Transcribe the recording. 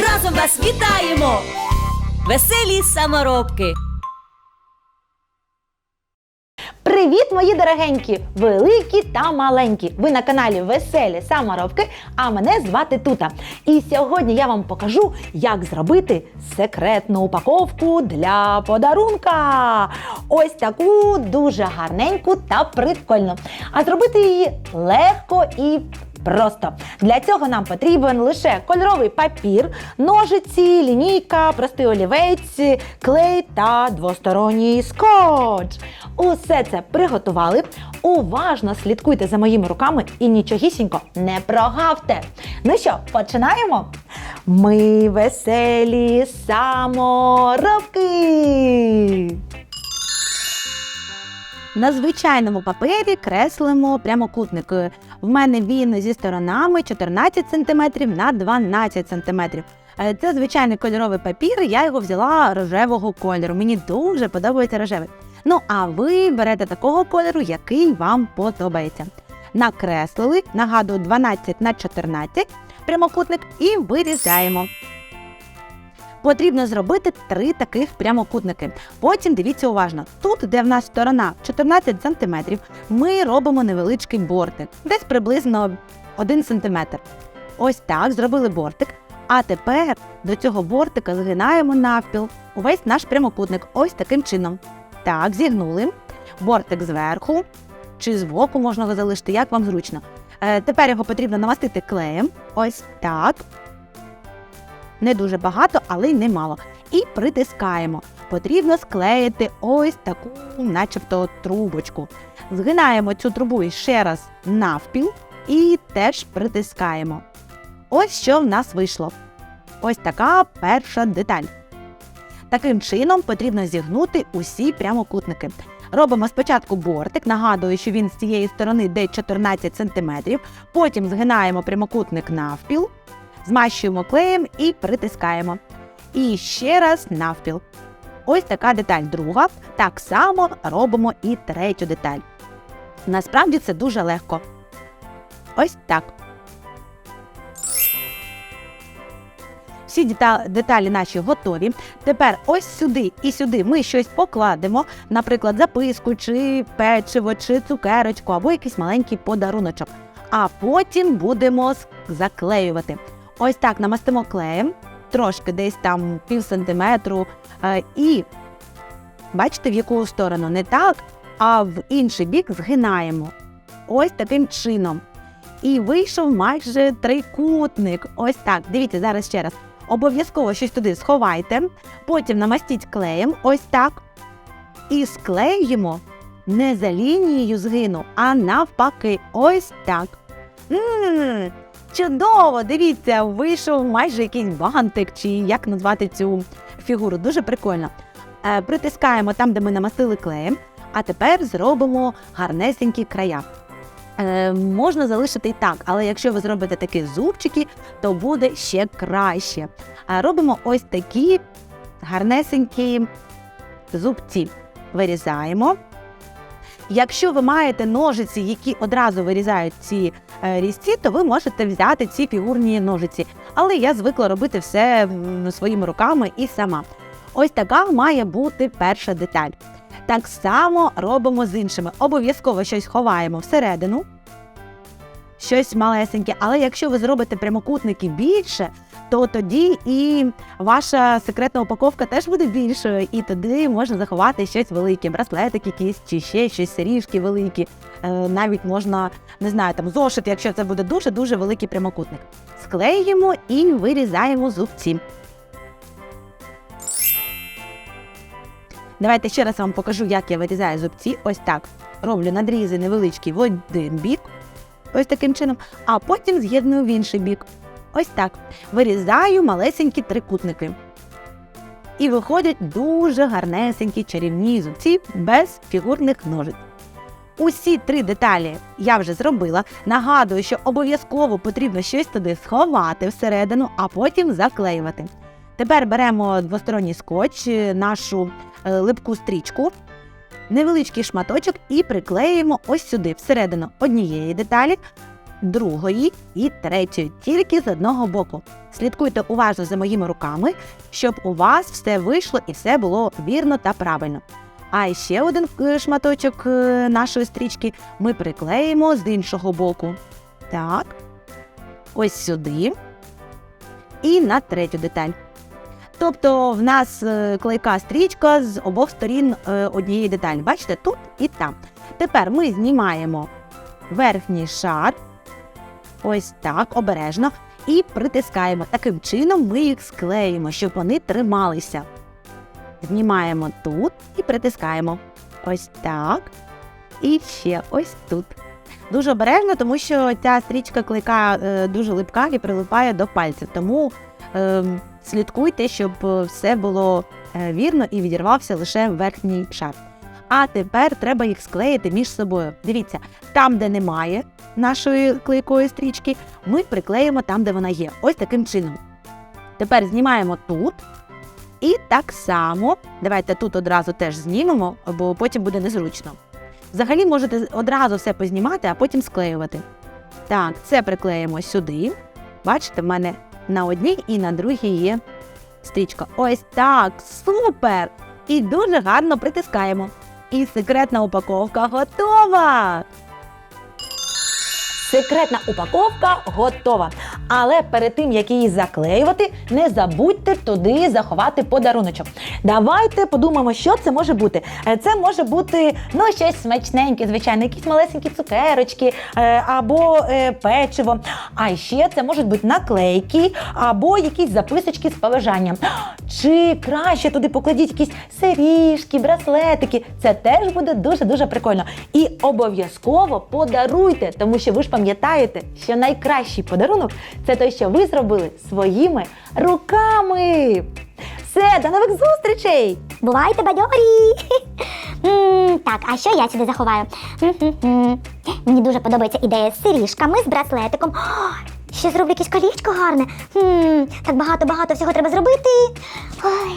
разом вас вітаємо, веселі саморобки. Привіт, мої дорогенькі, великі та маленькі. Ви на каналі Веселі Саморобки, а мене звати Тута. І сьогодні я вам покажу, як зробити секретну упаковку для подарунка. Ось таку дуже гарненьку та прикольну. А зробити її легко і Просто для цього нам потрібен лише кольоровий папір, ножиці, лінійка, простий олівець, клей та двосторонній скотч. Усе це приготували. Уважно слідкуйте за моїми руками і нічогісінько не прогавте. Ну що, починаємо? Ми веселі саморобки! На звичайному папері креслимо прямокутник. В мене він зі сторонами 14 см на 12 см. Е, Це звичайний кольоровий папір, я його взяла рожевого кольору. Мені дуже подобається рожевий. Ну а ви берете такого кольору, який вам подобається. Накреслили, нагадую, 12 на 14 прямокутник і вирізаємо. Потрібно зробити три таких прямокутники. Потім дивіться уважно. Тут, де в нас сторона 14 см, ми робимо невеличкий бортик, десь приблизно 1 см. Ось так зробили бортик. А тепер до цього бортика згинаємо навпіл увесь наш прямокутник. Ось таким чином. Так, зігнули. Бортик зверху чи збоку можна його залишити, як вам зручно. Е, тепер його потрібно намастити клеєм. Ось так не дуже багато, але й немало. І притискаємо. Потрібно склеїти ось таку, начебто, трубочку. Згинаємо цю трубу ще раз навпіл і теж притискаємо. Ось що в нас вийшло. Ось така перша деталь. Таким чином потрібно зігнути усі прямокутники. Робимо спочатку бортик, нагадую, що він з цієї сторони де 14 см, потім згинаємо прямокутник навпіл, змащуємо клеєм і притискаємо. І ще раз навпіл. Ось така деталь друга. Так само робимо і третю деталь. Насправді це дуже легко. Ось так. Всі деталі наші готові. Тепер ось сюди і сюди ми щось покладемо, наприклад, записку, чи печиво, чи цукерочку, або якийсь маленький подаруночок. А потім будемо заклеювати. Ось так намастимо клеєм, трошки десь там пів сантиметру. е, І бачите, в яку сторону? Не так, а в інший бік згинаємо. Ось таким чином. І вийшов майже трикутник. Ось так. Дивіться зараз ще раз. Обов'язково щось туди сховайте, потім намастіть клеєм, ось так. І склеїмо не за лінією згину, а навпаки, ось так. М, Чудово! Дивіться, вийшов майже якийсь бантик, чи як назвати цю фігуру. Дуже прикольно. Е, притискаємо там, де ми намастили клеєм, а тепер зробимо гарнесенькі края. Е, можна залишити і так, але якщо ви зробите такі зубчики, то буде ще краще. А робимо ось такі гарнесенькі зубці. Вирізаємо. Якщо ви маєте ножиці, які одразу вирізають ці е, різці, то ви можете взяти ці фігурні ножиці. Але я звикла робити все своїми руками і сама. Ось така має бути перша деталь. Так само робимо з іншими. Обов'язково щось ховаємо всередину, щось малесеньке. Але якщо ви зробите прямокутники більше, то тоді і ваша секретна упаковка теж буде більшою, і тоді можна заховати щось велике, браслетик якийсь чи ще щось серіжки великі. Е, навіть можна, не знаю, там зошит, якщо це буде дуже дуже великий прямокутник. Склеїмо і вирізаємо зубці. Давайте ще раз вам покажу, як я вирізаю зубці. Ось так. Роблю надрізи невеличкі в один бік, ось таким чином, а потім з'єдную в інший бік. Ось так. Вирізаю малесенькі трикутники. І виходять дуже гарнесенькі чарівні зубці без фігурних ножиць. Усі три деталі я вже зробила. Нагадую, що обов'язково потрібно щось туди сховати всередину, а потім заклеювати. Тепер беремо двосторонній скотч, е, нашу е, липку стрічку, невеличкий шматочок і приклеїмо ось сюди, всередину однієї деталі, другої і третьої, тільки з одного боку. Слідкуйте уважно за моїми руками, щоб у вас все вийшло і все було вірно та правильно. А ще один шматочок е, нашої стрічки ми приклеїмо з іншого боку. Так. Ось сюди. І на третю деталь. Тобто в нас е, клейка стрічка з обох сторін е, однієї деталі. Бачите, тут і там. Тепер ми знімаємо верхній шар. Ось так, обережно. І притискаємо. Таким чином ми їх склеїмо, щоб вони трималися. Знімаємо тут і притискаємо. Ось так. І ще ось тут. Дуже обережно, тому що ця стрічка клейка е, дуже липка і прилипає до пальців. Тому е, слідкуйте, щоб е, все було е, вірно і відірвався лише верхній шар. А тепер треба їх склеїти між собою. Дивіться, там, де немає нашої клейкої стрічки, ми приклеїмо там, де вона є. Ось таким чином. Тепер знімаємо тут. І так само, давайте тут одразу теж знімемо, бо потім буде незручно. Взагалі можете одразу все познімати, а потім склеювати. Так, це приклеїмо сюди. Бачите, в мене на одній і на другій є стрічка. Ось так, супер! І дуже гарно притискаємо. І секретна упаковка готова! Секретна упаковка готова. Але перед тим, як її заклеювати, не забудьте туди заховати подаруночок. Давайте подумаємо, що це може бути. Е, Це може бути ну, щось смачненьке, звичайно, якісь малесенькі цукерочки е, або е, печиво. А ще це можуть бути наклейки або якісь записочки з побажанням. Чи краще туди покладіть якісь серіжки, браслетики. Це теж буде дуже-дуже прикольно. І обов'язково подаруйте, тому що ви ж пам'ятаєте, що найкращий подарунок це той, що ви зробили своїми руками. Все, до нових зустрічей! Бувайте бадьорі! Так, а що я сюди заховаю? Мені дуже подобається ідея з сиріжками, з браслетиком. Ще зроблю якесь колічко гарне. Так багато-багато всього треба зробити. Ой.